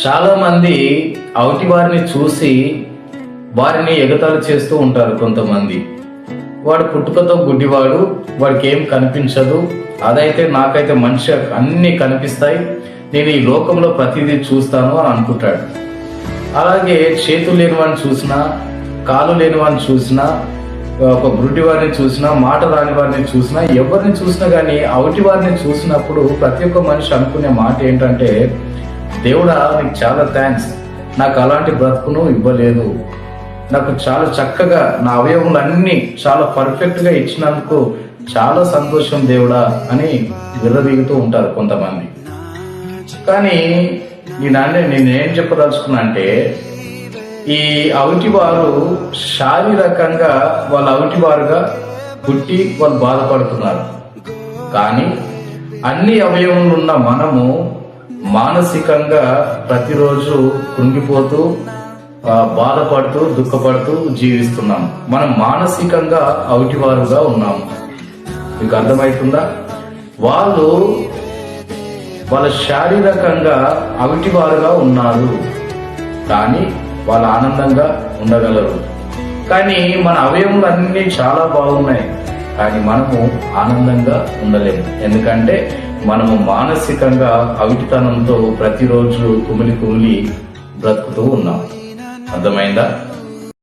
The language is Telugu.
చాలా మంది అవటి వారిని చూసి వారిని ఎగతాలు చేస్తూ ఉంటారు కొంతమంది. వాడు పుట్టుకతో గుడ్డివాడు వాడికి ఏం కనిపించదు. అదైతే నాకైతే మనిషి అన్ని కనిపిస్తాయి. నేను ఈ లోకంలో ప్రతిదీ చూస్తాను అని అనుకుంటాడు. అలాగే చేతులు లేని వాడిని చూసినా కాలు లేని వాడిని చూసినా ఒక గుడ్డి వారిని చూసినా మాట రాని వారిని చూసినా ఎవరిని చూసినా కానీ అవటి వారిని చూసినప్పుడు ప్రతి ఒక్క మనిషి అనుకునే మాట ఏంటంటే దేవుడా నీకు చాలా థ్యాంక్స్ నాకు అలాంటి బ్రతుకును ఇవ్వలేదు. నాకు చాలా చక్కగా నా అవయవములన్నీ చాలా పర్ఫెక్ట్గా ఇచ్చినందుకు చాలా సంతోషం దేవుడా అని విర్రవీగుతూ ఉంటారు కొంతమంది. కానీ ఈ నాన్న నేను ఏం చెప్పదలుచుకున్నా అంటే ఈ అవిటి వారు శారీరకంగా వాళ్ళ అవిటి వారుగా పుట్టి వాళ్ళు బాధపడుతున్నారు. కానీ అన్ని అవయవములు ఉన్న మనము మానసికంగా ప్రతిరోజు కృంగిపోతూ బాధపడుతూ దుఃఖపడుతూ జీవిస్తున్నాం. మనం మానసికంగా అవిటివారుగా ఉన్నాం. మీకు అర్థమవుతుందా? వాళ్ళు వాళ్ళ శారీరకంగా అవిటివారుగా ఉన్నారు. కానీ వాళ్ళు ఆనందంగా ఉండగలరు. కానీ మన అవయవములు అన్ని చాలా బాగున్నాయి. కానీ మనము ఆనందంగా ఉండలేము. ఎందుకంటే మనము మానసికంగా అవిటితనంతో ప్రతిరోజు కుమిలి కుమిలి బ్రతుకుతూ ఉన్నాం అర్థమైందా?